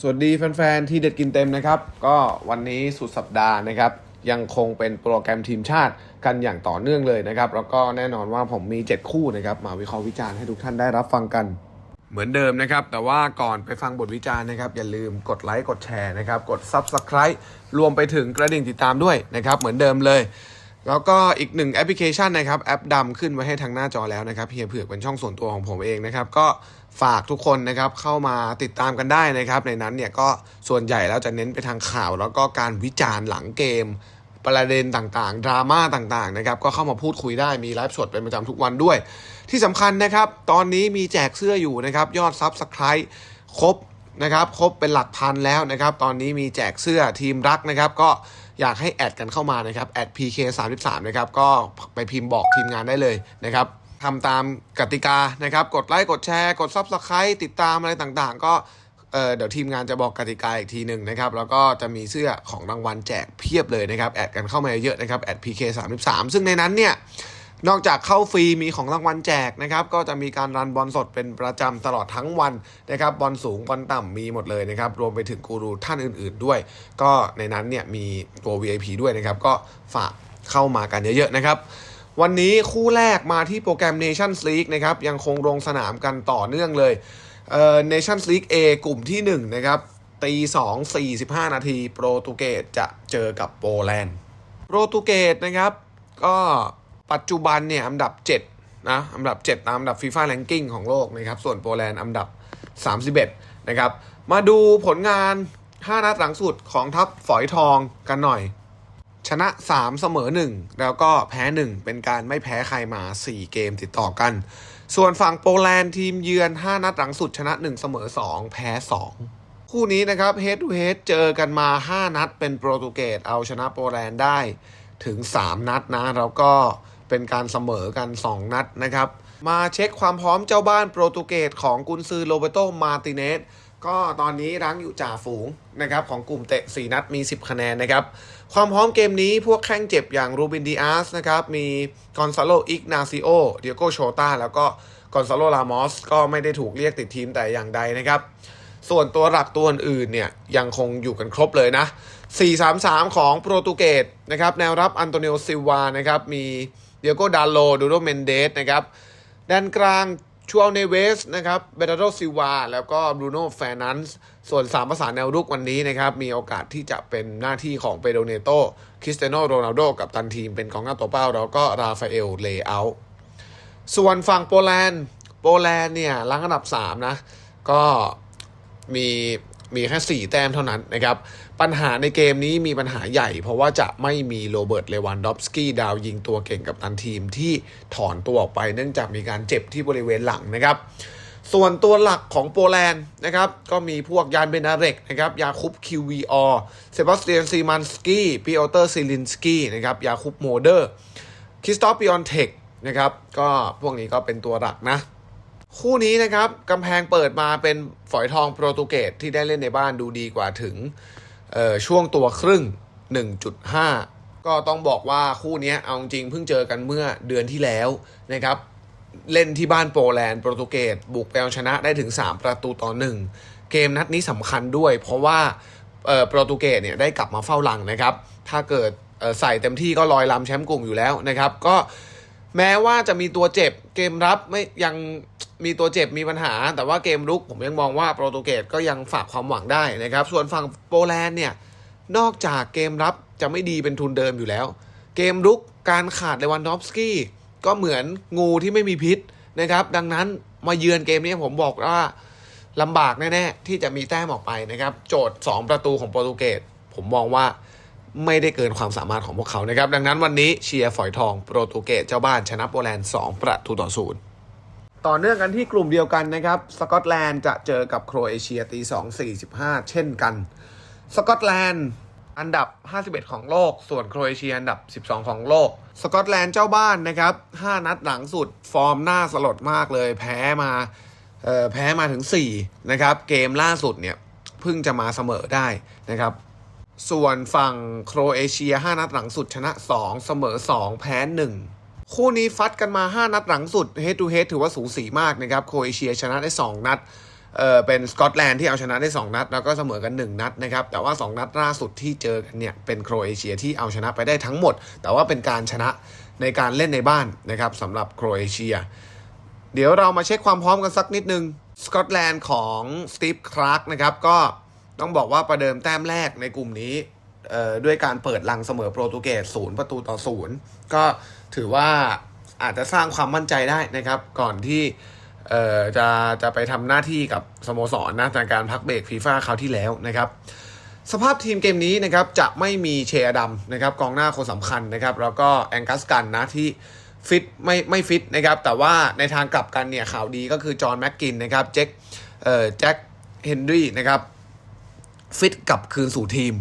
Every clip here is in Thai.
สวัสดีแฟนๆ ที่เด็ดกินเต็มนะครับ ก็วันนี้สุดสัปดาห์นะครับ ยังคงเป็นโปรแกรมทีมชาติกันอย่างต่อเนื่องเลยนะครับ แล้วก็แน่นอนว่าผมมี 7 คู่นะครับ มาวิเคราะห์วิจารณ์ให้ทุกท่านได้รับฟังกัน เหมือนเดิมนะครับ แต่ว่าก่อนไปฟังบทวิจารณ์นะครับ อย่าลืมกดไลค์กดแชร์นะครับ กด Subscribe รวมไปถึงกระดิ่งติดตามด้วยนะครับ เหมือนเดิมเลยแล้วก็อีกหนึ่งแอปพลิเคชันนะครับ แอปดำขึ้นไว้ให้ทางหน้าจอแล้วนะครับเฮียเผือกเป็นช่องส่วนตัวของผมเองนะครับ ก็ ฝากทุกคนนะครับเข้ามาติดตามกันได้นะครับ ในนั้นเนี่ยก็ส่วนใหญ่แล้วจะเน้นไปทางข่าว แล้วก็การวิจารณ์หลังเกม ประเด็นต่างๆ ดราม่าต่างๆนะครับก็เข้ามาพูดคุยได้มีไลฟ์สดเป็นประจำทุกวันด้วย ที่สำคัญนะครับ ตอนนี้มีแจกเสื้ออยู่นะครับยอดซับสไคร b ์ครบนะครับครบเป็นหลักพันแล้วนะครับ ตอนนี้มีแจกเสื้อทีมรักนะครับ ก็อยากให้แอดกันเข้ามานะครับแอด PK 3 3นะครับก็ไปพิมพ์บอกทีมงานได้เลยนะครับ ทำตามกติกานะครับ กดไลค์กดแชร์ กด Subscribe ติดตามอะไรต่างๆ ก็เเดี๋ยวทีมงานจะบอกกติกาอีกทีหนึ่งนะครับ แล้วก็จะมีเสื้อของรางวัลแจกเพียบเลยนะครับ แอดกันเข้ามาเยอะนะครับแอด PK 3 3ซึ่งในนั้นเนี่ยนอกจากเข้าฟรีมีของรางวัลแจกนะครับ ก็จะมีการรันบอลสดเป็นประจำตลอดทั้งวันนะครับบอลสูงบอลต่ำมีหมดเลยนะครับ รวมไปถึงกูรูท่านอื่น ๆ ด้วย ก็ในนั้นเนี่ยมีตัว VIP ด้วยนะครับ ก็ฝากเข้ามากันเยอะๆนะครับ วันนี้คู่แรกมาที่โปรแกรม Nations League นะครับยังคงลงสนามกันต่อเนื่องเลยเอ่อ Nations League A กลุ่มที่ 1 นะครับตี2 45 นาทีโปรตุเกสจะเจอกับโปแลนด์โปรตุเกสนะครับ ก็ปัจจุบันเนี่ยอันดับ 7 นะอันดับ 7 ตามอันดับฟีฟ่าแ a งกิ้งของโลกนะครับ ส่วนโปแลนด์อันดับ 31 นะครับ มาดูผลงาน 5 นัดหลังสุดของทัพฝอยทองกันหน่อย ชนะ 3 เสมอ 1 แล้วก็แพ้ 1 เป็นการไม่แพ้ใครมา 4 เกมติดต่อกัน ส่วนฝั่งโปแลนด์ทีมเยือน 5 นัดหลังสุดชนะ 1 เสมอ 2 แพ้ 2 คู่นี้นะครับ head to head เจอกันมา 5 นัดเป็นโปรตุเกสเอาชนะโปแลนด์ได้ถึง 3 นัดนะ แล้วก็เป็นการเสมอกัน 2 นัดนะครับ มาเช็คความพร้อมเจ้าบ้านโปรตุเกสของกุนซือโรเบโตมาติเนส ก็ตอนนี้รั้งอยู่จ่าฝูงนะครับของกลุ่มเตะ 4 นัดมี 10 คะแนนนะครับ ความพร้อมเกมนี้พวกแข้งเจ็บอย่างรูบินดีอาสนะครับ มีกอนซาโลอิกนาซิโอเดียโกโชตาแล้วก็กอนซาโลลามอสก็ไม่ได้ถูกเรียกติดทีมแต่อย่างใดนะครับ ส่วนตัวหลักตัวอื่นเนี่ยยังคงอยู่กันครบเลยนะ 4-3-3 ของโปรตุเกสนะครับแนวรับอันโตนิโอซิวานะครับมีเดียโกดาโลดูโดเมนเดสนะครับด้านกลาง ชัวเนเวสนะครับเบตาโดซิลวา แล้วก็บรูโน่แฟร์นันส์ส่วนสามประสาแนวรุกวันนี้นะครับ มีโอกาสที่จะเป็นหน้าที่ของเปโดเนโตคริสเตโนโรนัลโดกับตันทีมเป็นกองหน้าตัวเป้า แล้วก็ราฟาเอลเลเอาส่วนฝั่งโปแลนด์ โปแลนด์เนี่ยลังอันดับ 3 นะ ก็มี มีแค่ 4 แต้มเท่านั้นนะครับ ปัญหาในเกมนี้มีปัญหาใหญ่ เพราะว่าจะไม่มีโรเบิร์ต เลวันดอฟสกี้ดาวยิงตัวเก่งกับตันทีมที่ถอนตัวออกไปเนื่องจากมีการเจ็บที่บริเวณหลังนะครับ ส่วนตัวหลักของโปแลนด์นะครับ ก็มีพวกยานเบนาเรกนะครับ ยาคุปคิววีออเซบาสเตียนซีมันสกี้ปิโอเตอร์ซิลินสกี้นะครับ ยาคุปโมเดอร์ คริสตอฟปิออนเทคนะครับ ก็พวกนี้ก็เป็นตัวหลักนะ คู่นี้นะครับกำแพงเปิดมาเป็นฝอยทองโปรตุเกสที่ได้เล่นในบ้านดูดีกว่าถึงช่วงตัวครึ่ง 1.5 ก็ต้องบอกว่าคู่นี้เอาจริงเพิ่งเจอกันเมื่อเดือนที่แล้วนะครับเล่นที่บ้านโปแลนด์โปรตุเกสบุกไปเอาชนะได้ถึง 3 ประตูต่อ 1 เกมนัดนี้สำคัญด้วย เพราะว่าโปรตุเกสเนี่ยได้กลับมาเฝ้าหลังนะครับ ถ้าเกิดใส่เต็มที่ก็ลอยลำแชมป์กลุ่มอยู่แล้วนะครับ ก็ แม้ว่าจะมีตัวเจ็บเกมรับไม่ยังมีตัวเจ็บมีปัญหา แต่ว่าเกมรุกผมยังมองว่าโปรตุเกสก็ยังฝากความหวังได้นะครับ ส่วนฝั่งโปแลนด์เนี่ยนอกจากเกมรับจะไม่ดีเป็นทุนเดิมอยู่แล้ว เกมรุกการขาดเลวันดอฟสกี้ก็เหมือนงูที่ไม่มีพิษนะครับ ดังนั้นมาเยือนเกมนี้ผมบอกว่าลำบากแน่ ๆ ที่จะมีแต้มออกไปนะครับ โจทย์ 2 ประตูของโปรตุเกสผมมองว่า ไม่ได้เกินความสามารถของพวกเขานะครับดังนั้นวันนี้เชียร์ฝอยทองโปรตุเกสเจ้าบ้านชนะโปแลนด์2ประตูต่อศูนย์ต่อเนื่องกันที่กลุ่มเดียวกันนะครับสกอตแลนด์จะเจอกับโครเอเชียตี2 45 เช่นกัน สกอตแลนด์อันดับ 51 ของโลก ส่วนโครเอเชียอันดับ 12 ของโลก สกอตแลนด์เจ้าบ้านนะครับ 5 นัดหลังสุด ฟอร์มน่าสลดมากเลย แพ้มาเออแพ้มาถึง 4 นะครับ เกมล่าสุดเนี่ย เพิ่งจะมาเสมอได้นะครับ ส่วนฝั่งโครเอเชีย 5 นัดหลังสุดชนะ 2 เสมอ 2 แพ้ 1 คู่นี้ฟัดกันมา 5 นัดหลังสุด head to head ถือว่าสูสีมากนะครับโครเอเชียชนะได้ 2 นัดเออเป็นสกอตแลนด์ที่เอาชนะได้ 2 นัด แล้วก็เสมอกัน 1 นัดนะครับแต่ว่า 2 นัดล่าสุดที่เจอกันเนี่ยเป็นโครเอเชียที่เอาชนะไปได้ทั้งหมด แต่ว่าเป็นการชนะในการเล่นในบ้านนะครับสำหรับโครเอเชีย เดี๋ยวเรามาเช็คความพร้อมกันสักนิดนึงสกอตแลนด์ของสตีฟคลาร์กนะครับก็ ต้องบอกว่าประเดิมแต้มแรกในกลุ่มนี้ด้วยการเปิดลังเสมอโปรตุเกสศูนย์ประตูต่อศูนย์ก็ถือว่าอาจจะสร้างความมั่นใจได้นะครับ ก่อนที่จะจะไปทำหน้าที่กับสโมสรนะในการพักเบรกฟีฟ่าคราวที่แล้วนะครับสภาพทีมเกมนี้นะครับจะไม่มีเชอดัมนะครับกองหน้าคนสำคัญนะครับ แล้วก็แองกัสกันนะที่ฟิตไม่ไม่ฟิตนะครับ แต่ว่าในทางกลับกันเนี่ยข่าวดีก็คือจอห์นแม็กกินนะครับ เจ็คเอ่อแจ็คเฮนรี่นะครับ ฟิตกลับคืนสู่ทีม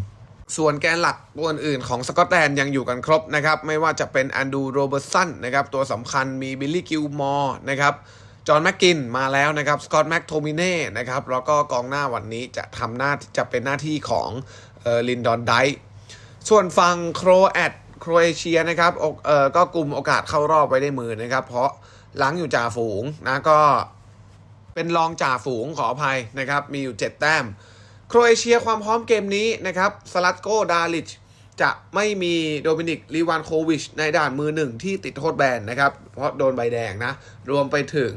ส่วนแกนหลักตัวอื่นของสกอตแลนด์ยังอยู่กันครบนะครับ ไม่ว่าจะเป็นแอนดูโรเบิร์สันนะครับตัวสำคัญมีบิลลี่กิลมอร์นะครับจอห์นแม็กกินมาแล้วนะครับสกอตแม็กโทมิเน่นะครับแล้วก็กองหน้าวันนี้จะทำหน้าจะเป็นหน้าที่ของเออลินดอนไดส่วนฝั่งโครแอตโครเอเชียนะครับอกเออก็กลุ่มโอกาสเข้ารอบไว้ได้มือนะครับ เพราะหลังอยู่จ่าฝูงนะก็เป็นรองจ่าฝูงขออภัยนะครับ มีอยู่ 7 แต้ม โครเอเชียความพร้อมเกมนี้นะครับสลัตโกดาลิชจะไม่มีโดมินิกลีวานโควิช ในด่านมือหนึ่งที่ติดโทษแบนนะครับ เพราะโดนใบแดงนะ รวมไปถึง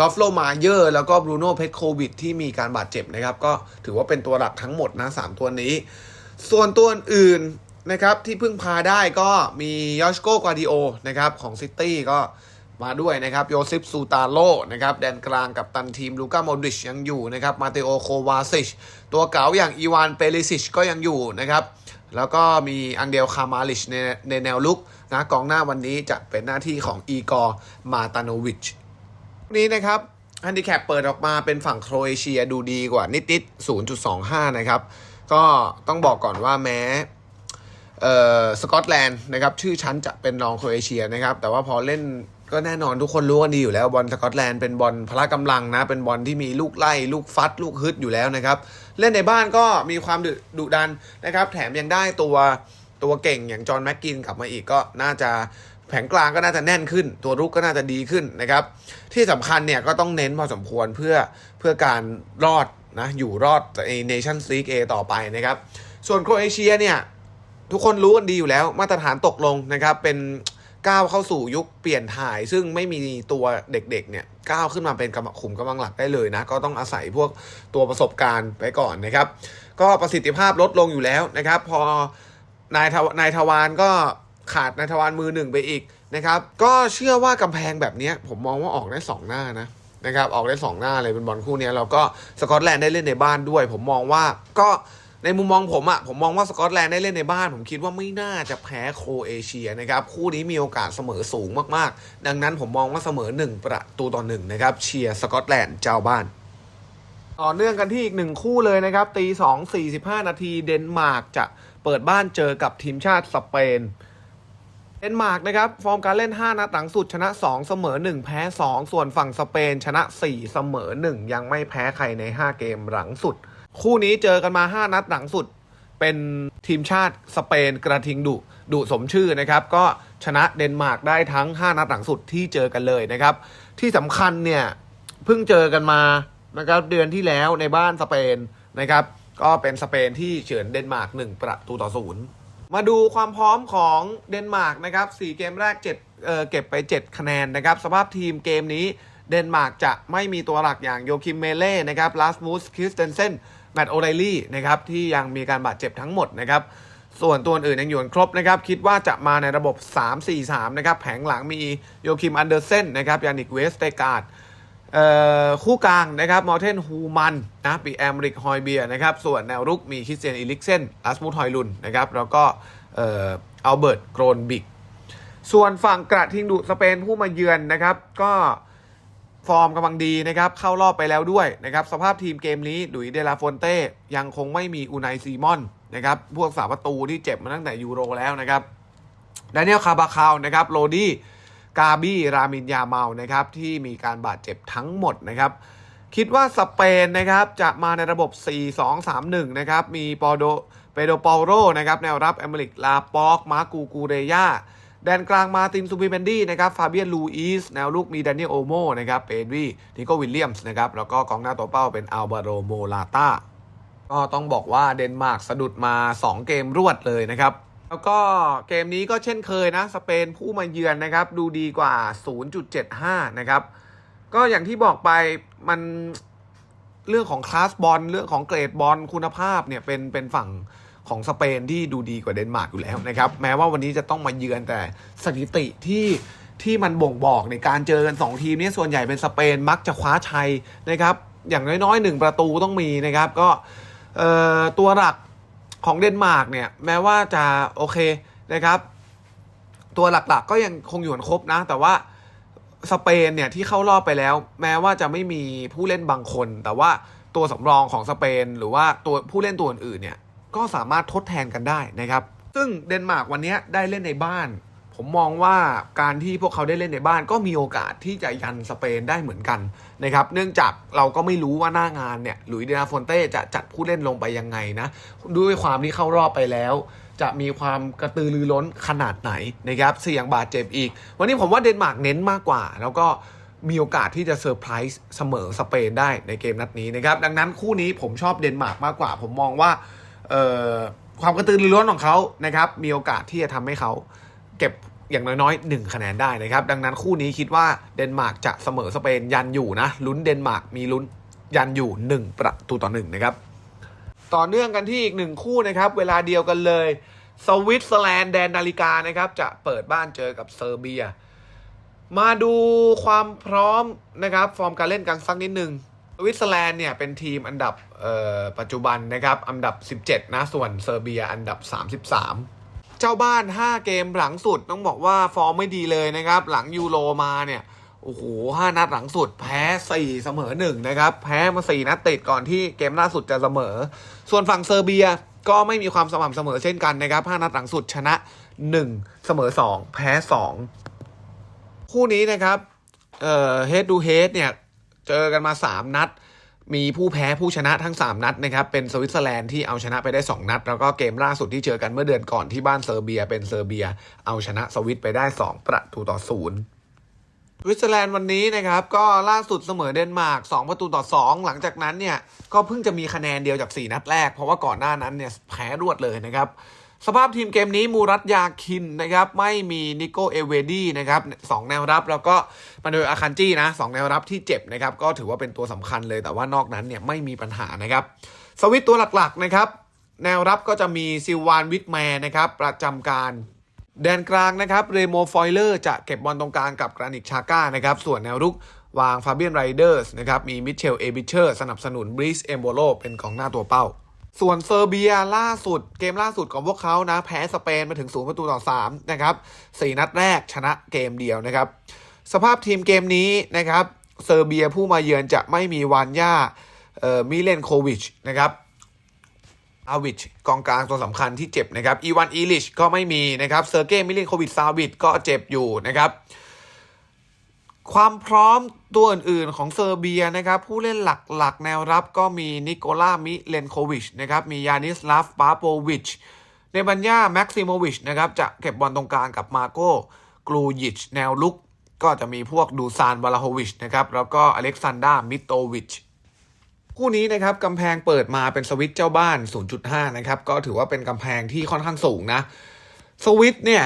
ลอฟโลมาเยอร์ แล้วก็บรูโน่เพชโควิดที่มีการบาดเจ็บนะครับ ก็ถือว่าเป็นตัวหลักทั้งหมดนะ3ตัวนี้ ส่วนตัวอื่นนะครับที่พึ่งพาได้ก็มียอชโกกวาดิโอนะครับของซิตี้ก็ มาด้วยนะครับโยซิปซูตาโลนะครับแดนกลางกับตันทีมลูก้าโมดริชยังอยู่นะครับมาเตโอโควาซิชตัวเก๋าอย่างอีวานเปริซิชก็ยังอยู่นะครับแล้วก็มีอันเดลคามาลิชในในแนวลุกนะกองหน้าวันนี้จะเป็นหน้าที่ของอีกอร์มาตาโนวิชนี้นะครับฮันดิแคปเปิดออกมาเป็นฝั่งโครเอเชียดูดีกว่านิดๆ 0.25 นะครับ ก็ต้องบอกก่อนว่าแม้สกอตแลนด์นะครับชื่อชั้นจะเป็นรองโครเอเชียนะครับ แต่ว่าพอเล่น ก็แน่นอนทุกคนรู้กันดีอยู่แล้วบอลสกอตแลนด์เป็นบอลพละกำลังนะ เป็นบอลที่มีลูกไล่ ลูกฟัด ลูกฮึดอยู่แล้วนะครับ เล่นในบ้านก็มีความดุด,ดันนะครับ แถมยังได้ตัวตัวเก่งอย่างจอห์นแม็กกินกลับมาอีกก็น่าจะแผงกลางก็น่าจะแน่นขึ้น ตัวรุกก็น่าจะดีขึ้นนะครับ ที่สำคัญเนี่ยก็ต้องเน้นพอสมควรเพื่อเพื่อการรอดนะอยู่รอดในเนชั่นซีกเอต่อไปนะครับ ส่วนโครเอเชียเนี่ยทุกคนรู้กันดีอยู่แล้วมาตรฐานตกลงนะครับเป็น ก้าวเข้าสู่ยุคเปลี่ยนถ่าย ซึ่งไม่มีตัวเด็กๆเนี่ยก้าวขึ้นมาเป็นกำลังขุมกำลังหลักได้เลยนะ ก็ต้องอาศัยพวกตัวประสบการณ์ไปก่อนนะครับ ก็ประสิทธิภาพลดลงอยู่แล้วนะครับ พอนายทนายทวารก็ขาดนายทวารมือหนึ่งไปอีกนะครับ ก็เชื่อว่ากำแพงแบบเนี้ยผมมองว่าออกได้สองหน้านะนะครับออกได้ 2 หน้าเลยเป็นบอลคู่เนี้ยแล้วก็สกอตแลนด์ได้เล่นในบ้านด้วย ผมมองว่าก็ ในมุมมองผมอะผมมองว่าสกอตแลนด์ได้เล่นในบ้าน ผมคิดว่าไม่น่าจะแพ้โครเอเชียนะครับคู่นี้มีโอกาสเสมอสูงมากๆ ดังนั้นผมมองว่าเสมอ 1 ประตูต่อหนึ่งนะครับเชียร์สกอตแลนด์เจ้าบ้านต่อเนื่องกันที่อีกหนึ่งคู่เลยนะครับตีสองสี่สิบห้านาทีเดนมาร์กจะเปิดบ้านเจอกับทีมชาติสเปนเดนมาร์กนะครับฟอร์มการเล่น 5 นัดหลังสุดชนะ 2 เสมอ 1 แพ้ 2 ส่วนฝั่งสเปนชนะ 4 เสมอ 1 ยังไม่แพ้ใครใน 5 เกมหลังสุด คู่นี้เจอกันมา 5 นัดหลังสุด เป็นทีมชาติสเปนกระทิงดุดุสมชื่อนะครับ ก็ชนะเดนมาร์กได้ทั้ง 5 นัดหลังสุดที่เจอกันเลยนะครับ ที่สำคัญเนี่ยเพิ่งเจอกันมานะครับเดือนที่แล้วในบ้านสเปนนะครับ ก็เป็นสเปนที่เฉือนเดนมาร์ก1ประตูต่อศูนย์มาดูความพร้อมของเดนมาร์กนะครับ4เกมแรก7เอ่อเก็บไป 7 คะแนนนะครับ สภาพทีมเกมนี้เดนมาร์กจะไม่มีตัวหลักอย่างโยคิมเมเล่นะครับลาสมูสคริสเตนเซน แมตต์โอไลลี่นะครับที่ยังมีการบาดเจ็บทั้งหมดนะครับส่วนตัวอื่นยังอยู่ครบนะครับ คิดว่าจะมาในระบบ 3-4-3 นะครับ แผงหลังมีโยคิมอันเดอร์เซนนะครับ ยานิกเวสเตการ์ดคู่กลางนะครับมอร์เทนฮูมันนะปีแอมริกฮอยเบียนะครับ ส่วนแนวรุกมีคริสเตียนอิลิกเซนอัสมูทฮอยลุนนะครับ แล้วก็เอออัลเบิร์ตโกรนบิก ส่วนฝั่งกระทิงดุสเปนผู้มาเยือนนะครับ ก็ ฟอร์มกำลังดีนะครับเข้ารอบไปแล้วด้วยนะครับสภาพทีมเกมนี้ดุยเดลาฟอนเต้ยังคงไม่มีอูไนซีมอนนะครับพวกสาประตูที่เจ็บมาตั้งแต่ยูโรแล้วนะครับดานิเอลคาบาคาวนะครับโรดี้กาบี้รามินยาเมานะครับที่มีการบาดเจ็บทั้งหมดนะครับคิดว่าสเปนนะครับจะมาในระบบ 4-2-3-1 นะครับมีปอโดเปโดปอโรนะครับแนวรับแอมริกลาปอกมากูกูเรยา แดนกลางมาตินซูบิเมนดี้นะครับฟาเบียนลูอิสแนวลูกมีแดเนียลโอโมนะครับเปดวีนิโกวิลเลียมส์นะครับแล้วก็กองหน้าตัวเป้าเป็นอัลบาโรโมลาตาก็ต้องบอกว่าเดนมาร์กสะดุดมา 2 เกมรวดเลยนะครับ แล้วก็เกมนี้ก็เช่นเคยนะ สเปนผู้มาเยือนนะครับ ดูดีกว่า 0.75 นะครับ ก็อย่างที่บอกไปมันเรื่องของคลาสบอลเรื่องของเกรดบอลคุณภาพเนี่ยเป็นเป็นฝั่ง ของสเปนที่ดูดีกว่าเดนมาร์กอยู่แล้วนะครับ แม้ว่าวันนี้จะต้องมาเยือนแต่สถิติที่ที่มันบ่งบอกในการเจอกัน 2 ทีมนี้ส่วนใหญ่เป็นสเปนมักจะคว้าชัยนะครับ อย่างน้อยๆหนึ่งประตูต้องมีนะครับ ก็ตัวหลักของเดนมาร์กเนี่ย แม้ว่าจะโอเคนะครับ ตัวหลักๆก็ยังคงอยู่ครบนะ แต่ว่าสเปนเนี่ยที่เข้ารอบไปแล้ว แม้ว่าจะไม่มีผู้เล่นบางคน แต่ว่าตัวสำรองของสเปน หรือว่าตัวผู้เล่นตัวอื่นๆเนี่ย ก็สามารถทดแทนกันได้นะครับ ซึ่งเดนมาร์กวันนี้ได้เล่นในบ้าน ผมมองว่าการที่พวกเขาได้เล่นในบ้านก็มีโอกาสที่จะยันสเปนได้เหมือนกันนะครับ เนื่องจากเราก็ไม่รู้ว่าหน้างานเนี่ยหลุยส์เดนาฟอนเต้จะจัดผู้เล่นลงไปยังไงนะ ด้วยความที่เข้ารอบไปแล้ว จะมีความกระตือรือร้นขนาดไหนนะครับเสี่ยงบาดเจ็บอีก วันนี้ผมว่าเดนมาร์กเน้นมากกว่า แล้วก็มีโอกาสที่จะเซอร์ไพรส์เสมอสเปนได้ในเกมนัดนี้นะครับ ดังนั้นคู่นี้ผมชอบเดนมาร์กมากกว่า ผมมองว่า ความกระตือรือร้นของเขานะครับ มีโอกาสที่จะทำให้เขาเก็บอย่างน้อยๆ 1 คะแนนได้นะครับ ดังนั้นคู่นี้คิดว่าเดนมาร์กจะเสมอสเปนยันอยู่นะ ลุ้นเดนมาร์กมีลุ้นยันอยู่ 1 ประตูต่อ1นะครับ ต่อเนื่องกันที่อีกหนึ่งคู่นะครับ เวลาเดียวกันเลย สวิตเซอร์แลนด์แดนนาฬิกานะครับ จะเปิดบ้านเจอกับเซอร์เบีย มาดูความพร้อมนะครับ ฟอร์มการเล่นกันสักนิดหนึ่ง สวิตเซอร์แลนด์เนี่ยเป็นทีมอันดับปัจจุบันนะครับอันดับ 17 นะส่วนเซอร์เบียอันดับ 33 เจ้าบ้าน 5 เกมหลังสุดต้องบอกว่าฟอร์มไม่ดีเลยนะครับ หลังยูโรมาเนี่ยโอ้โหห้านัดหลังสุดแพ้สี่เสมอหนึ่งนะครับแพ้มาสี่นัดติดก่อนที่เกมล่าสุดจะเสมอ ส่วนฝั่งเซอร์เบียก็ไม่มีความสม่ำเสมอเช่นกันนะครับห้านัดหลังสุดชนะหนึ่งเสมอสองแพ้สองคู่นี้นะครับเอ่อ head to head เนี่ย เจอกันมาสามนัด มีผู้แพ้ผู้ชนะทั้ง 3 นัดนะครับ เป็นสวิตเซอร์แลนด์ที่เอาชนะไปได้ 2 นัด แล้วก็เกมล่าสุดที่เจอกันเมื่อเดือนก่อนที่บ้านเซอร์เบีย เป็นเซอร์เบีย เอาชนะสวิตไปได้ 2 ประตูต่อศูนย์สวิตเซอร์แลนด์วันนี้นะครับก็ล่าสุดเสมอเดนมาร์ก2ประตูต่อ 2 หลังจากนั้นเนี่ยก็เพิ่งจะมีคะแนนเดียวจาก 4 นัดแรก เพราะว่าก่อนหน้านั้นเนี่ยแพ้รวดเลยนะครับ สภาพทีมเกมนี้มูรัตยาคินนะครับ ไม่มีนิโกเอเวดีนะครับสองแนวรับแล้วก็มาโดยอาคันจี้นะสองแนวรับที่เจ็บนะครับ ก็ถือว่าเป็นตัวสำคัญเลยแต่ว่านอกนั้นเนี่ยไม่มีปัญหานะครับ สวิตตัวหลักๆนะครับ แนวรับก็จะมีซิลวานวิทแมนนะครับ ประจำการแดนกลางนะครับเรโมฟอยเลอร์จะเก็บบอลตรงกลางกับกรานิกชาก้านะครับ ส่วนแนวรุกวางฟาเบียนไรเดอร์สนะครับ มีมิเชลเอบิเชอร์สนับสนุนบริสเอมโบโลเป็นกองหน้าตัวเป้า ส่วนเซอร์เบียล่าสุดเกมล่าสุดของพวกเขานะ แพ้สเปนมาถึง0ประตูต่อ3นะครับ4นัดแรกชนะเกมเดียวนะครับ สภาพทีมเกมนี้นะครับเซอร์เบียผู้มาเยือนจะไม่มีวานย่าเอ่อมิเลนโควิชนะครับอาวิชกองกลางตัวสำคัญที่เจ็บนะครับอีวานอีลิชก็ไม่มีนะครับเซอร์เกย์มิลินโควิดซาวิดก็เจ็บอยู่นะครับ ความพร้อมตัวอื่นๆของเซอร์เบียนะครับ ผู้เล่นหลักๆ แนวรับก็มีนิโคล่ามิเลนโควิชนะครับมียานิสลาฟปาโปวิชเนบัญญาแม็กซิโมวิชนะครับจะเก็บบอลตรงกลางกับมาโกกลูยิชแนวลุก ก็จะมีพวกดูซานวาลาโฮวิชนะครับแล้วก็อเล็กซานดรามิโตวิชคู่นี้นะครับกำแพงเปิดมาเป็นสวิตเจ้าบ้าน 0.5 นะครับ ก็ถือว่าเป็นกำแพงที่ค่อนข้างสูงนะ สวิตเนี่ย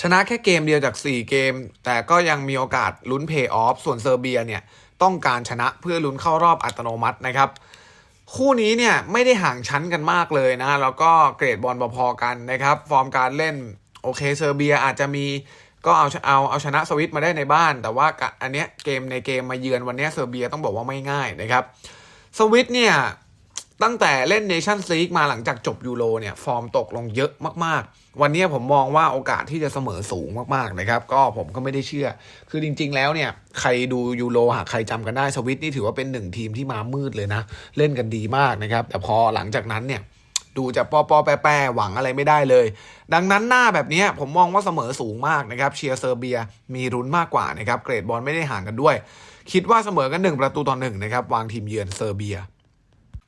ชนะแค่เกมเดียวจาก 4 เกม แต่ก็ยังมีโอกาสลุ้นเพย์ออฟส่วนเซอร์เบียเนี่ยต้องการชนะเพื่อลุ้นเข้ารอบอัตโนมัตินะครับ คู่นี้เนี่ยไม่ได้ห่างชั้นกันมากเลยนะ แล้วก็เกรดบอลพอๆกันนะครับ ฟอร์มการเล่นโอเคเซอร์เบียอาจจะมีก็เอาเอาเอาชนะสวิตมาได้ในบ้าน แต่ว่าอันเนี้ยเกมในเกมมาเยือนวันเนี้ยเซอร์เบียต้องบอกว่าไม่ง่ายนะครับ สวิตเนี่ย ตั้งแต่เล่นเนชั่นซีกมาหลังจากจบยูโรเนี่ย ฟอร์มตกลงเยอะมากๆ วันนี้ผมมองว่าโอกาสที่จะเสมอสูงมากๆนะครับ ก็ผมก็ไม่ได้เชื่อ คือจริง ๆ แล้วเนี่ย ใครดูยูโรหากใครจำกันได้สวิตนี่ถือว่าเป็นหนึ่งทีมที่มามืดเลยนะ เล่นกันดีมากนะครับ แต่พอหลังจากนั้นเนี่ยดูจะปอปอแปรแปรหวังอะไรไม่ได้เลย ดังนั้นหน้าแบบนี้ผมมองว่าเสมอสูงมากนะครับเชียร์เซอร์เบียมีรุนมากกว่านะครับเกรดบอลไม่ได้ห่างกันด้วย คิดว่าเสมอกันหนึ่งประตูต่อหนึ่งนะครับวางทีมเยือนเซอร์เบีย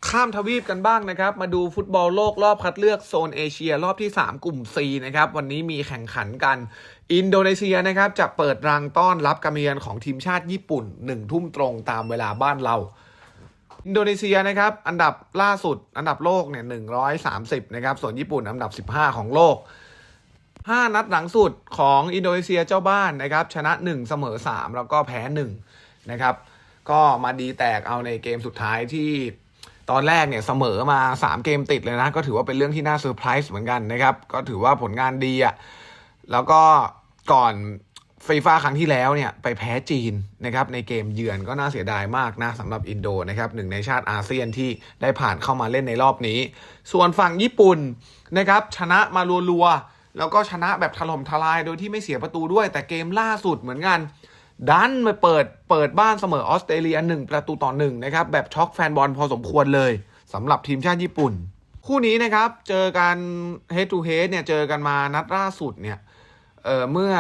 ข้ามทวีปกันบ้างนะครับ มาดูฟุตบอลโลกรอบคัดเลือกโซนเอเชียรอบที่ 3 กลุ่ม C นะครับ วันนี้มีแข่งขันกัน อินโดนีเซียนะครับ จะเปิดรังต้อนรับการเยือนของทีมชาติญี่ปุ่น 1 ทุ่มตรงตามเวลาบ้านเรา อินโดนีเซียนะครับ อันดับล่าสุด อันดับโลกเนี่ย130 นะครับ ส่วนญี่ปุ่นอันดับ 15 ของโลก 5 นัดหลังสุดของอินโดนีเซียเจ้าบ้านนะครับ ชนะ 1 เสมอ 3 แล้วก็แพ้ 1 นะครับ ก็มาดีแตกเอาในเกมสุดท้ายที่ ตอนแรกเนี่ยเสมอมา 3 เกมติดเลยนะ ก็ถือว่าเป็นเรื่องที่น่าเซอร์ไพรส์เหมือนกันนะครับ ก็ถือว่าผลงานดีอะ่ะแล้วก็ก่อนฟีฟ่าครั้งที่แล้วเนี่ยไปแพ้จีนนะครับในเกมเยือนก็น่าเสียดายมากนะสำหรับอินโดนะครับหนึ่งในชาติอาเซียนที่ได้ผ่านเข้ามาเล่นในรอบนี้ ส่วนฝั่งญี่ปุ่นนะครับชนะมารัวๆแล้วก็ชนะแบบถล่มทลายโดยที่ไม่เสียประตูด้วย แต่เกมล่าสุดเหมือนกัน ดันมาเปิดเปิดบ้านเสมอออสเตรเลียหนึ่งประตูต่อหนึ่งนะครับ แบบช็อกแฟนบอลพอสมควรเลยสำหรับทีมชาติญี่ปุ่น คู่นี้นะครับ เจอกัน head to head เนี่ยเจอกันมานัดล่าสุดเนี่ยเเมื่อ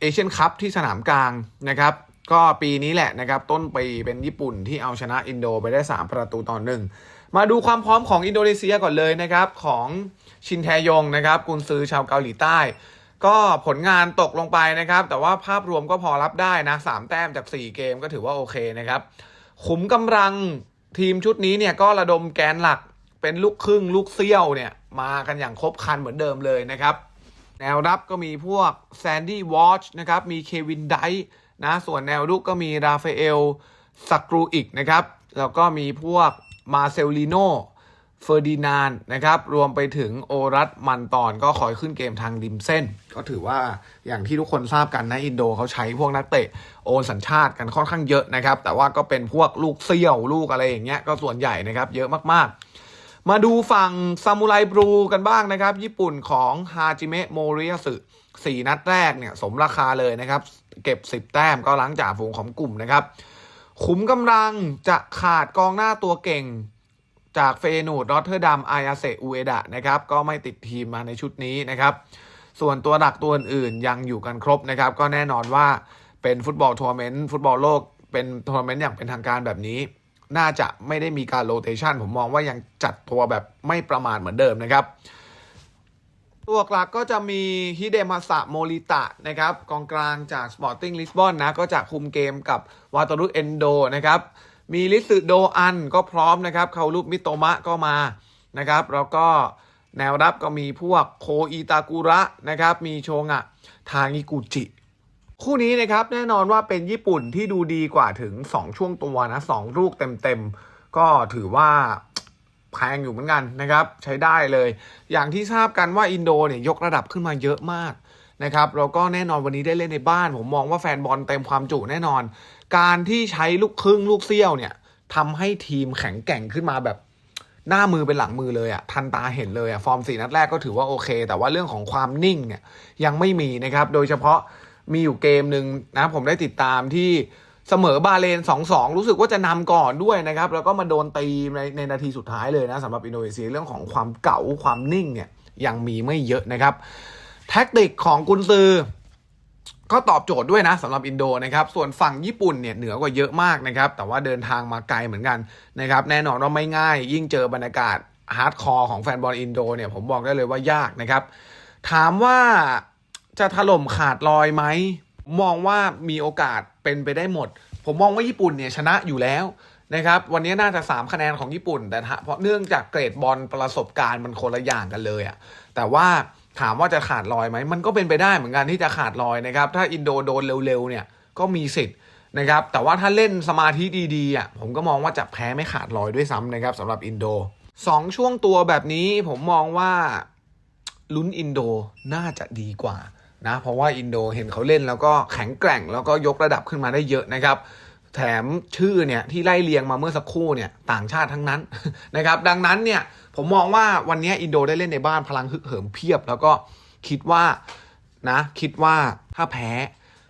เอเชียนคัพที่สนามกลางนะครับ ก็ปีนี้แหละนะครับ ต้นปีเป็นญี่ปุ่นที่เอาชนะอินโดไปได้ 3 ประตูต่อหนึ่งมาดูความพร้อมของอินโดนีเซียก่อนเลยนะครับ ของชินแทยงนะครับกุนซือชาวเกาหลีใต้ ก็ผลงานตกลงไปนะครับ แต่ว่าภาพรวมก็พอรับได้นะสามแต้มจาก 4 เกมก็ถือว่าโอเคนะครับ ขุมกำลังทีมชุดนี้เนี่ยก็ระดมแกนหลักเป็นลูกครึ่งลูกเซี่ยวเนี่ยมากันอย่างครบคันเหมือนเดิมเลยนะครับ แนวรับก็มีพวกแซนดี้วอชนะครับ มีเควินไดนะ ส่วนแนวรุกก็มีราฟาเอลสักรูอิกนะครับ แล้วก็มีพวกมาเซลลิโน เฟอร์ดินานนะครับ รวมไปถึงโอรัสมันตอนก็คอยขึ้นเกมทางริมเส้น ก็ถือว่าอย่างที่ทุกคนทราบกันนะ อินโดเขาใช้พวกนักเตะโอนสัญชาติกันค่อนข้างเยอะนะครับ แต่ว่าก็เป็นพวกลูกเซี่ยวลูกอะไรอย่างเงี้ยก็ส่วนใหญ่นะครับ เยอะมากๆ มาดูฝั่งซามูไรบลูกันบ้างนะครับ ญี่ปุ่นของฮาจิเมะโมริยาสึสี่นัดแรกเนี่ยสมราคาเลยนะครับ เก็บ 10 แต้มก็หลังจากฝูงของกลุ่มนะครับขุมกำลังจะขาดกองหน้าตัวเก่ง จากเฟนูดรอตเทอร์ดัมไออาเซอุเอดะนะครับก็ไม่ติดทีมมาในชุดนี้นะครับส่วนตัวหลักตัวอื่นยังอยู่กันครบนะครับ ก็แน่นอนว่าเป็นฟุตบอลทัวร์เมนต์ฟุตบอลโลกเป็นทัวร์เมนต์อย่างเป็นทางการแบบนี้ น่าจะไม่ได้มีการโรเตชันผมมองว่ายังจัดตัวแบบไม่ประมาทเหมือนเดิมนะครับตัวหลักก็จะมีฮิเดมาสะโมริตะนะครับกองกลางจาก Sporting Lisbon นะก็จะคุมเกมกับวาตารุเอนโดนะครับ มีลิสึโดอันก็พร้อมนะครับเคารุมิโตมะก็มานะครับ แล้วก็แนวรับก็มีพวกโคอิตากุระนะครับ มีโชงะ ทางิกุจิ คู่นี้นะครับแน่นอนว่าเป็นญี่ปุ่นที่ดูดีกว่าถึง 2 ช่วงตัวนะสองลูกเต็มๆ ก็ถือว่าแพงอยู่เหมือนกันนะครับ ใช้ได้เลย อย่างที่ทราบกันว่าอินโดเนี่ยยกระดับขึ้นมาเยอะมากนะครับแล้วก็แน่นอนวันนี้ได้เล่นในบ้าน ผมมองว่าแฟนบอลเต็มความจุแน่นอน การที่ใช้ลูกครึ่งลูกเซี่ยวเนี่ยทำให้ทีมแข็งแกร่งขึ้นมาแบบหน้ามือเป็นหลังมือเลยอะทันตาเห็นเลยอะฟอร์มสี่นัดแรกก็ถือว่าโอเค แต่ว่าเรื่องของความนิ่งเนี่ยยังไม่มีนะครับ โดยเฉพาะมีอยู่เกมหนึ่งนะผมได้ติดตามที่เสมอบาเลน 2-2 รู้สึกว่าจะนำก่อนด้วยนะครับ แล้วก็มาโดนตีในในนาทีสุดท้ายเลยนะสำหรับอินโดนีเซียเรื่องของความเก่าความนิ่งเนี่ยยังมีไม่เยอะนะครับ แท็กติกของกุนซือ ก็ตอบโจทย์ด้วยนะสำหรับอินโดนะครับส่วนฝั่งญี่ปุ่นเนี่ยเหนือกว่าเยอะมากนะครับแต่ว่าเดินทางมาไกลเหมือนกันนะครับแน่นอนว่าไม่ง่าย ยิ่งเจอบรรยากาศฮาร์ดคอร์ของแฟนบอลอินโดเนี่ยผมบอกได้เลยว่ายากนะครับ ถามว่าจะถล่มขาดลอยไหม มองว่ามีโอกาสเป็นไปได้หมด ผมมองว่าญี่ปุ่นเนี่ยชนะอยู่แล้วนะครับวันนี้น่าจะ 3 คะแนนของญี่ปุ่น แต่เพราะเนื่องจากเกรดบอลประสบการณ์มันคนละอย่างกันเลยอะแต่ว่า ถามว่าจะขาดลอยไหมมันก็เป็นไปได้เหมือนกันที่จะขาดลอยนะครับ ถ้าอินโดโดนเร็วๆเนี่ยก็มีสิทธิ์นะครับ แต่ว่าถ้าเล่นสมาธิดีๆอะผมก็มองว่าจะแพ้ไม่ขาดลอยด้วยซ้ำนะครับสำหรับอินโดสองช่วงตัวแบบนี้ผมมองว่าลุ้นอินโดน่าจะดีกว่านะเพราะว่าอินโดเห็นเขาเล่นแล้วก็แข็งแกร่งแล้วก็ยกระดับขึ้นมาได้เยอะนะครับ แถมชื่อเนี่ยที่ไล่เรียงมาเมื่อสักครู่เนี่ยต่างชาติทั้งนั้นนะครับ ดังนั้นเนี่ย ผมมองว่าวันนี้อินโดได้เล่นในบ้านพลังฮึกเหิมเพียบ แล้วก็คิดว่านะคิดว่าถ้าแพ้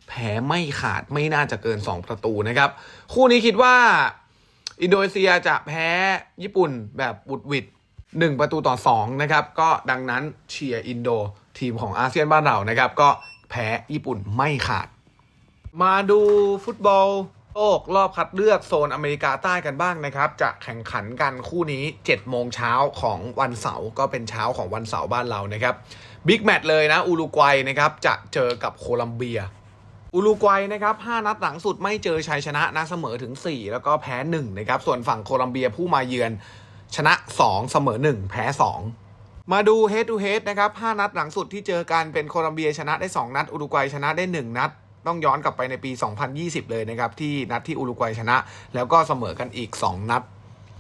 แพ้ไม่ขาดไม่น่าจะเกิน 2 ประตูนะครับ คู่นี้คิดว่าอินโดนีเซียจะแพ้ญี่ปุ่นแบบบุดวิดหนึ่งประตูต่อสองนะครับ ก็ดังนั้นเชียร์อินโดทีมของอาเซียนบ้านเรานะครับ ก็แพ้ญี่ปุ่นไม่ขาด มาดูฟุตบอล โลกรอบคัดเลือกโซนอเมริกาใต้กันบ้างนะครับ จะแข่งขันกันคู่นี้ 7 โมงเช้าของวันเสาร์ก็เป็นเช้าของวันเสาร์บ้านเรานะครับบิ๊กแมตช์เลยนะอุรุกวัยนะครับจะเจอกับโคลัมเบีย อุรุกวัยนะครับ5นัดหลังสุดไม่เจอชัยชนะนะเสมอถึง 4 แล้วก็แพ้1นะครับส่วนฝั่งโคลัมเบียผู้มาเยือนชนะ 2 เสมอ 1 แพ้ 2มาดู head to head นะครับ 5 นัดหลังสุดที่เจอกันเป็นโคลัมเบียชนะได้ 2 นัด อุรุกวัยชนะได้ 1 นัด ต้องย้อนกลับไปในปี 2020 เลยนะครับ ที่นัดที่อุรุกวัยชนะ แล้วก็เสมอกันอีก 2 นัด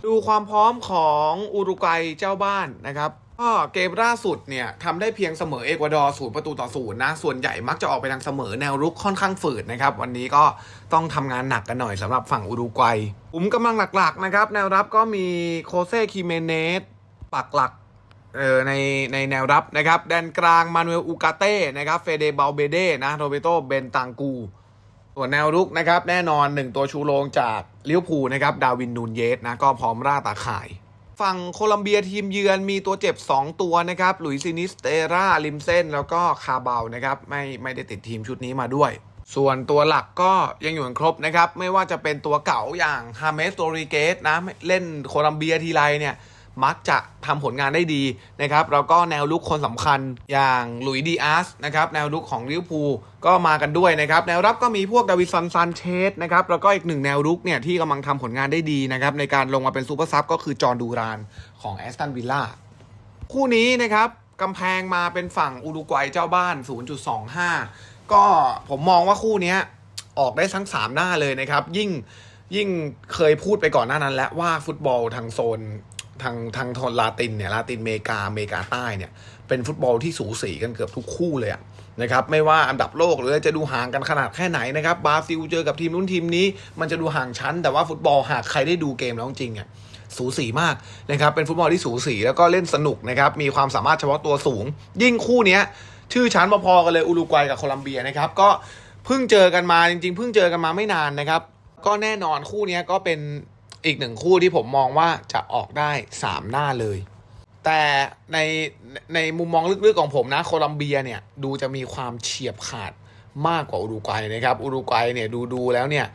ดูความพร้อมของอุรุกวัยเจ้าบ้านนะครับก็เกมล่าสุดเนี่ยทำได้เพียงเสมอเอกวาดอร์ศูนย์ประตูต่อศูนย์นะ ส่วนใหญ่มักจะออกไปทางเสมอแนวรุกค่อนข้างฝืดนะครับ วันนี้ก็ต้องทำงานหนักกันหน่อยสำหรับฝั่งอุรุกวัยกลุ่มกำลังหลักๆนะครับ แนวรับก็มีโคเซคิเมเนสปักหลัก เอ่อในในแนวรับนะครับ แดนกลางมานูเอลอูกาเต้นะครับเฟเดเบลเบเดนะโรเบโตเบนตังกู ส่วนแนวรุกนะครับ แน่นอน1ตัวชูโรงจากลิวอร์พูนะครับ ดาวินนูนเยสนะก็พร้อมร่าตาข่าย ฝั่งโคลัมเบียทีมเยือนมีตัวเจ็บ 2 ตัวนะครับหลุยซินิสเตราลิมเซนแล้วก็คาเบานะครับไม่ไม่ได้ติดทีมชุดนี้มาด้วยส่วนตัวหลักก็ยังอยู่ครบนะครับ ไม่ว่าจะเป็นตัวเก่าอย่างฮาเมสโตริเกสนะ เล่นโคลัมเบียทีไรเนี่ย มักจะทำผลงานได้ดีนะครับแล้วก็แนวลุกคนสำคัญอย่างหลุยดีอาร์สนะครับแนวลุกของลิเวอร์พูลก็มากันด้วยนะครับแนวรับก็มีพวกดาวิสันซันเชสนะครับแล้วก็อีกหนึ่งแนวลุกเนี่ยที่กำลังทำผลงานได้ดีนะครับในการลงมาเป็นซูเปอร์ซับก็คือจอร์ดูรานของแอสตันวิลล่าคู่นี้นะครับกำแพงมาเป็นฝั่งอุรุกวัยเจ้าบ้าน 0.25 ก็ผมมองว่าคู่นี้ออกได้ทั้ง 3 หน้าเลยนะครับ ยิ่งยิ่งเคยพูดไปก่อนหน้านั้น แล้วว่าฟุตบอลทางโซน ทางทางโทนลาตินเนี่ยลาตินอเมริกาอเมริกาใต้เนี่ยเป็นฟุตบอลที่สูสีกันเกือบทุกคู่เลยอะนะครับไม่ว่าอันดับโลกหรือจะดูห่างกันขนาดแค่ไหนนะครับบราซิลเจอกับทีมนู้นทีมนี้ มันจะดูห่างชั้น แต่ว่าฟุตบอลหากใครได้ดูเกมแล้วจริงๆอะสูสีมากนะครับเป็นฟุตบอลที่สูสีแล้วก็เล่นสนุกนะครับมีความสามารถเฉพาะตัวสูง ยิ่งคู่เนี้ยชื่อชั้นพอๆกันเลยอุรุกวัยกับโคลัมเบียนะครับก็เพิ่งเจอกันมาจริงๆเพิ่งเจอกันมาไม่นานนะครับก็แน่นอนคู่นี้ก็เป็น อีกหนึ่งคู่ที่ผมมองว่าจะออกได้3หน้าเลย แต่ในในมุมมองลึกๆของผมนะโคลัมเบียเนี่ยดูจะมีความเฉียบขาดมากกว่าอุรุกวัยนะครับอุรุกวัยเนี่ยดูดูแล้วเนี่ย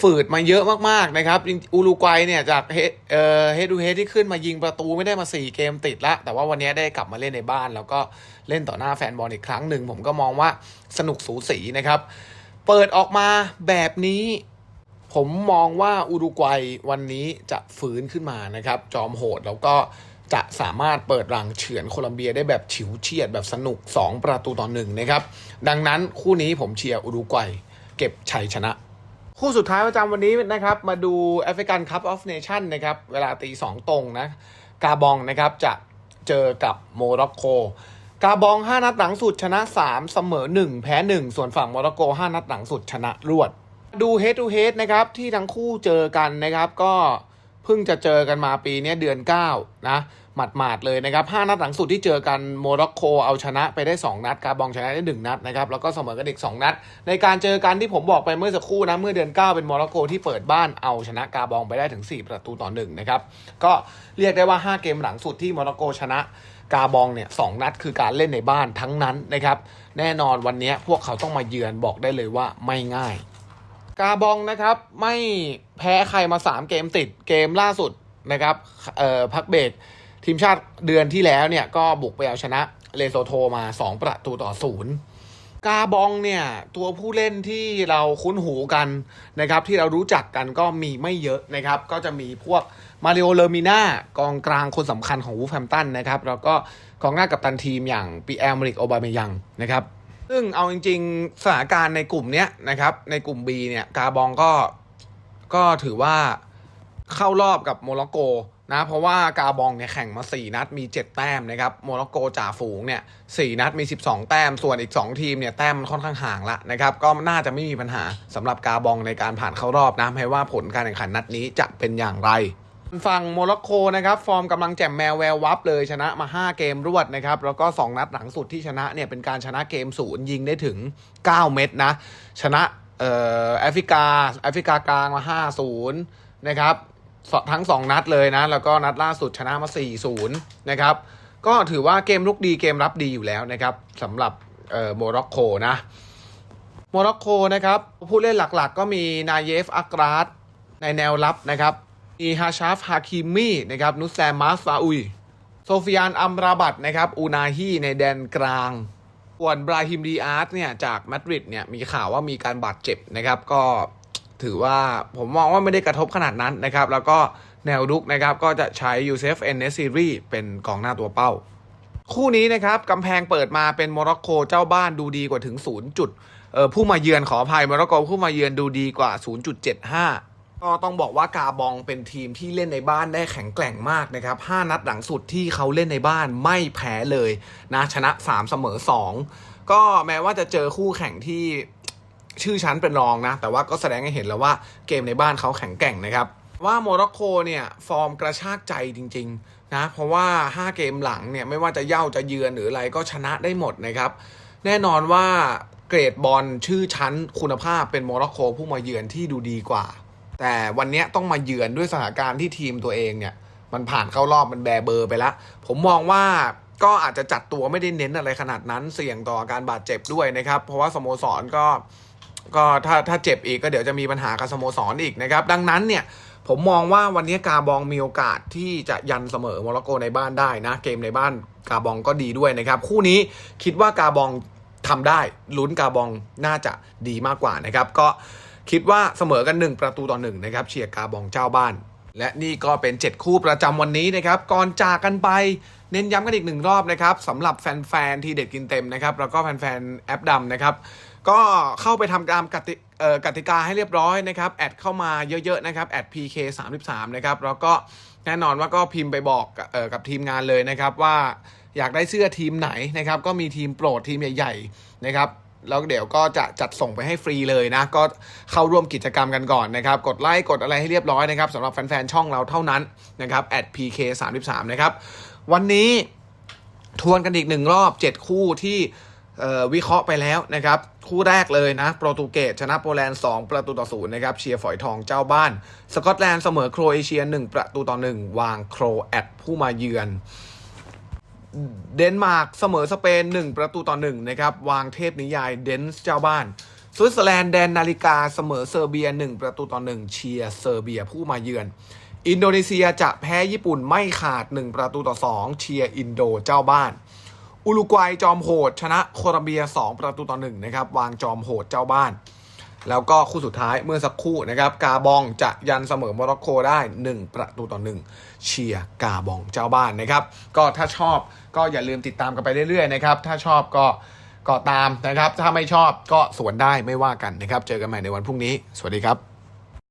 ฝืดมาเยอะมากๆนะครับอุรุกวัยเนี่ยจากเฮดเอ่อเฮดดูเฮดที่ขึ้นมายิงประตูไม่ได้มา 4 เกมติดละ แต่ว่าวันนี้ได้กลับมาเล่นในบ้าน แล้วก็เล่นต่อหน้าแฟนบอลอีกครั้งหนึ่ง ผมก็มองว่าสนุกสูสีนะครับ เปิดออกมาแบบนี้ ผมมองว่าอุรุกวัยวันนี้จะฟื้นขึ้นมานะครับ จอมโหดแล้วก็จะสามารถเปิดรังเฉือนโคลัมเบียได้แบบฉิวเฉียดแบบสนุก 2 ประตูต่อหนึ่งนะครับ ดังนั้นคู่นี้ผมเชียร์อุรุกวัยเก็บชัยชนะ คู่สุดท้ายประจำวันนี้นะครับ มาดูแอฟริกันคัพออฟเนชั่นนะครับ เวลาตีสองตรงนะ กาบองนะครับจะเจอกับโมร็อกโก กาบอง 5 นัดหลังสุดชนะ 3 เสมอ 1 แพ้ 1 ส่วนฝั่งโมร็อกโก 5 นัดหลังสุดชนะรวด ดู head to head นะครับที่ทั้งคู่เจอกันนะครับก็เพิ่งจะเจอกันมาปีนี้เดือน 9 นะหมาดๆเลยนะครับ5นัดหลังสุดที่เจอกันโมร็อกโกเอาชนะไปได้ 2 นัดกาบองชนะได้ 1 นัดนะครับแล้วก็เสมอกันอีก 2 นัด ในการเจอกันที่ผมบอกไปเมื่อสักครู่นะเมื่อเดือน 9 เป็นโมร็อกโกที่เปิดบ้านเอาชนะกาบองไปได้ถึง 4 ประตูต่อ1นะครับก็เรียกได้ว่า 5 เกมหลังสุดที่โมร็อกโกชนะกาบองเนี่ยสนัดคือการเล่นในบ้านทั้งนั้นนะครับแน่นอนวันนี้พวกเขาต้องมาเยือนบอกได้เลยว่าไม่ง่าย กาบองนะครับไม่แพ้ใครมา 3 เกมติดเกมล่าสุดนะครับเอ่อพักเบรกทีมชาติเดือนที่แล้วเนี่ยก็บุกไปเอาชนะเลโซโทมา 2 ประตูต่อศูนย์กาบองเนี่ยตัวผู้เล่นที่เราคุ้นหูกันนะครับที่เรารู้จักกันก็มีไม่เยอะนะครับก็จะมีพวกมาริโอเลอร์มิน่ากองกลางคนสำคัญของวูฟแฮมตันนะครับแล้วก็กองหน้ากัปตันทีมอย่างปีแอลมริกโอบาเมยังนะครับ ซึ่งเอาจริง ๆสถานการณ์ในกลุ่มเนี้ยนะครับ ในกลุ่ม B เนี่ยกาบองก็ก็ถือว่าเข้ารอบกับโมร็อกโกนะเพราะว่ากาบองเนี่ยแข่งมา 4 นัดมี 7 แต้มนะครับโมร็อกโกจ่าฝูงเนี่ยสนัดมี 12 แต้ม ส่วนอีก 2 ทีมเนี่ยแต้มมันค่อนข้างห่างละนะครับก็น่าจะไม่มีปัญหาสำหรับกาบองในการผ่านเข้ารอบนะไม่ว่าผลการแข่งขันนัดนี้จะเป็นอย่างไร ฝั่งโมร็อกโกนะครับฟอร์มกำลังแจ่มแมวแวววับเลยชนะมา 5 เกมรวดนะครับแล้วก็ 2 นัดหลังสุดที่ชนะเนี่ยเป็นการชนะเกมศูนย์ยิงได้ถึง 9 เม็ดนะ ชนะเอ่อแอฟริกาแอฟริกากลางมา 5-0 นะครับทั้ง 2 นัดเลยนะ แล้วก็นัดล่าสุดชนะมา 4-0 นะครับ ก็ถือว่าเกมลุกดีเกมรับดีอยู่แล้วนะครับสำหรับเอ่อโมร็อกโกนะโมร็อกโกนะครับผู้เล่นหลักๆก็มีนาเยฟอักราดในแนวรับนะครับ มีฮาชาฟฮาคิมีนะครับนุสแซมมาสซาอุย โซฟิยานอัมราบัตนะครับอูนาฮีในแดนกลางส่วนบราฮิมดีอาร์ตเนี่ยจากมาดริดเนี่ยมีข่าวว่ามีการบาดเจ็บนะครับก็ถือว่าผมมองว่าไม่ได้กระทบขนาดนั้นนะครับ แล้วก็แนวรุกนะครับก็จะใช้ยูเซฟเอนเนซีรีเป็นกองหน้าตัวเป้า คู่นี้นะครับกำแพงเปิดมาเป็นโมร็อกโกเจ้าบ้านดูดีกว่าถึง 0 จุดผู้มาเยือนขออภัยโมร็อกโกผู้มาเยือนดูดีกว่า 0.75 ก็ต้องบอกว่ากาบองเป็นทีมที่เล่นในบ้านได้แข็งแกร่งมากนะครับ 5 นัดหลังสุดที่เขาเล่นในบ้านไม่แพ้เลยนะชนะ 3 เสมอ 2 ก็แม้ว่าจะเจอคู่แข่งที่ชื่อชั้นเป็นรองนะ แต่ว่าก็แสดงให้เห็นแล้วว่าเกมในบ้านเขาแข็งแกร่งนะครับ ว่าโมร็อกโกเนี่ย ฟอร์มกระชากใจจริงๆนะเพราะว่า 5 เกมหลังเนี่ยไม่ว่าจะเย่าจะเยือนหรืออะไรก็ชนะได้หมดนะครับ แน่นอนว่าเกรดบอลชื่อชั้นคุณภาพเป็นโมร็อกโกผู้มาเยือนที่ดูดีกว่า แต่วันนี้ต้องมาเยือนด้วยสถานการณ์ที่ทีมตัวเองเนี่ย มันผ่านเข้ารอบมันแบเบอร์ไปแล้ว ผมมองว่าก็อาจจะจัดตัวไม่ได้เน้นอะไรขนาดนั้นเสี่ยงต่อการบาดเจ็บด้วยนะครับ เพราะว่าสโมสรก็ก็ถ้าถ้าเจ็บอีกก็เดี๋ยวจะมีปัญหากับสโมสรอีกนะครับ ดังนั้นเนี่ยผมมองว่าวันนี้กาบองมีโอกาสที่จะยันเสมอโมร็อกโกในบ้านได้นะ เกมในบ้านกาบองก็ดีด้วยนะครับ คู่นี้คิดว่ากาบองทำได้ลุ้นกาบองน่าจะดีมากกว่านะครับ ก็ คิดว่าเสมอกัน 1 ประตูต่อ1นะครับเชียร์กาบองเจ้าบ้าน และนี่ก็เป็น 7 คู่ประจำวันนี้นะครับก่อนจากกันไปเน้นย้ำกันอีกหนึ่งรอบนะครับสำหรับแฟนๆ ที่เด็ดกินเต็มนะครับแล้วก็แฟนๆ แอปดำนะครับก็เข้าไปทำตามกติกติกาให้เรียบร้อยนะครับแอดเข้ามาเยอะๆนะครับแอด PK 3 3นะครับแล้วก็แน่นอนว่าก็พิมพ์ไปบอกออกับทีมงานเลยนะครับว่าอยากได้เสื้อทีมไหนนะครับก็มีทีมโปรดทีมใหญ่ๆนะครับ แล้วเดี๋ยวก็จะจัดส่งไปให้ฟรีเลยนะ ก็เข้าร่วมกิจกรรมกันก่อนนะครับ กดไลค์กดอะไรให้เรียบร้อยนะครับสำหรับแฟนๆ ช่องเราเท่านั้นนะครับ @pk 3 3 นะครับ วันนี้ทวนกันอีกหนึ่งรอบ 7 คู่ที่วิเคราะห์ไปแล้วนะครับ คู่แรกเลยนะ โปรตุเกสชนะโปแลนด์ 2 ประตูต่อศูนย์นะครับ เชียร์ฝอยทองเจ้าบ้าน สกอตแลนด์เสมอโครเอเชีย 1 ประตูต่อ 1 วางโครแอดผู้มาเยือน เดนมาร์กเสมอสเปน 1 ประตูต่อ1นะครับ วางเทพนิยายเดนส์เจ้าบ้าน สวิตเซอร์แลนด์แดนนาฬิกาเสมอเซอร์เบีย 1 ประตูต่อ1เชียร์เซอร์เบียผู้มาเยือน อินโดนีเซียจะแพ้ญี่ปุ่นไม่ขาด 1 ประตูต่อ 2 เชียร์อินโดเจ้าบ้าน อุรุกวัยจอมโหด ชนะโคลอมเบีย 2 ประตูต่อ1นะครับวางจอมโหดเจ้าบ้าน แล้วก็คู่สุดท้ายเมื่อสักครู่นะครับ กาบองจะยันเสมอโมร็อกโกได้ 1 ประตูต่อ 1 เชียร์กาบองเจ้าบ้านนะครับ ก็ถ้าชอบก็อย่าลืมติดตามกันไปเรื่อยๆนะครับ ถ้าชอบก็ก็ตามนะครับ ถ้าไม่ชอบก็สวนได้ไม่ว่ากันนะครับ เจอกันใหม่ในวันพรุ่งนี้ สวัสดีครับ